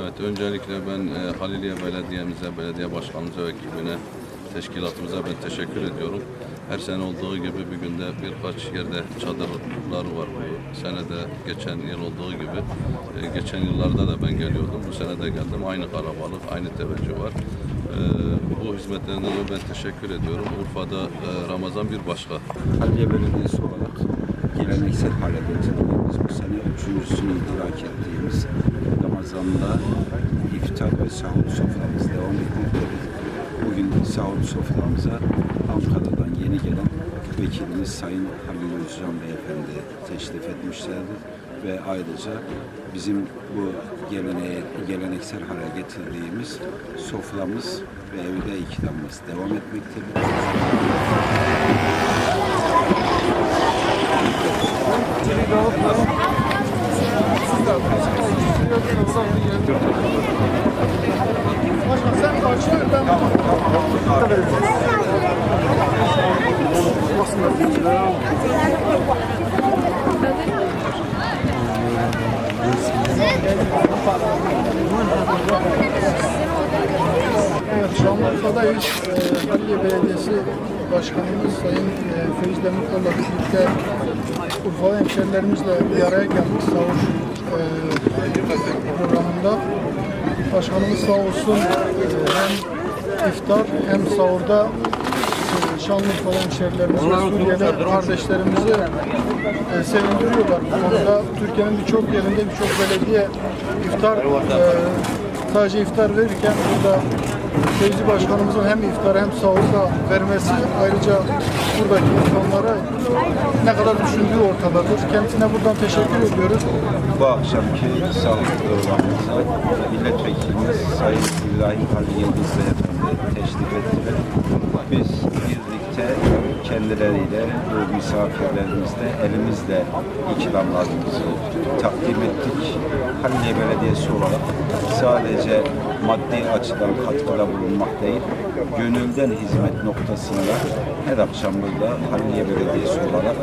Evet, öncelikle ben e, Haliliye Belediye'mize, belediye başkanımıza ve ekibine, teşkilatımıza ben teşekkür ediyorum. Her sene olduğu gibi bir günde birkaç yerde çadırlar var bu sene de geçen yıl olduğu gibi. E, geçen yıllarda da ben geliyordum, bu sene de geldim. Aynı kalabalık, aynı teveccüh var. E, bu hizmetlerinden ben teşekkür ediyorum. Urfa'da e, Ramazan bir başka. Halliye Belediyesi olarak geleneksel hale getirdiğimiz bu sene üçüncüsünü idrak ettiğimiz Ramazan'da iftar ve sahur soframız devam etmektedir. Bugün sahur soframıza Ankara'dan yeni gelen vekilimiz Sayın Halil Özcan Beyefendi teşrif etmişlerdir ve ayrıca bizim bu geleneğe, geleneksel hale getirdiğimiz soframız ve evde ikramımız devam etmektedir. Evet, Şanlıurfa'dayız. Ee, Halliye Belediyesi Başkanımız Sayın e, Feyz Demirkol'la birlikte Urfa hemşerilerimizle bir araya geldik sahur e, programında. Başkanımız sağ olsun e, hem iftar hem sahurda e, Şanlıurfa hemşerilerimizi, Suriyeli kardeşlerimizi e, sevindiriyorlar. Bu konuda Türkiye'nin birçok yerinde birçok belediye iftar e, sadece iftar verirken burada Feyzi Başkanımızın hem iftar hem sahurda vermesi ayrıca buradaki insanlara ne kadar düşündüğü ortadadır. Kendisine buradan teşekkür ediyoruz. Bu akşamki sağlık programımıza milletvekilimiz Sayın İbrahim Halil Yıldız Beyefendi teşrif ettiler. Biz birlikte kendileriyle bu misafirlerimizle elimizle ikramlarımızı takdim ettik. Halliye Belediyesi olarak sadece maddi açıdan katkıda bulunmak değil, gönülden hizmet noktasında her akşam burada Halliye Belediyesi olarak,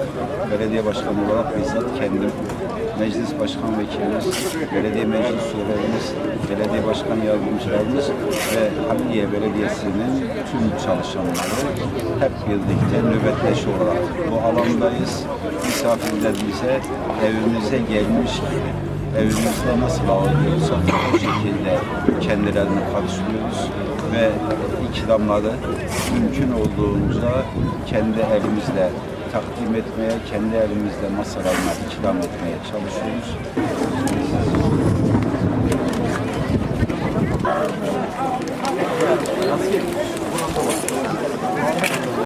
belediye başkanı olarak bizzat kendim meclis başkan vekilimiz, belediye meclis üyelerimiz, belediye başkan yardımcılarımız ve Halliye Belediyesi'nin tüm çalışanları hep birlikte nöbetleş olarak bu alandayız. Misafirlerimize evimize gelmiş gibi evimizde nasıl ağırlıyorsak o şekilde kendilerini karşılıyoruz ve ikramları mümkün olduğunca kendi elimizle takdim etmeye, kendi elimizle masalarına ikram etmeye çalışıyoruz.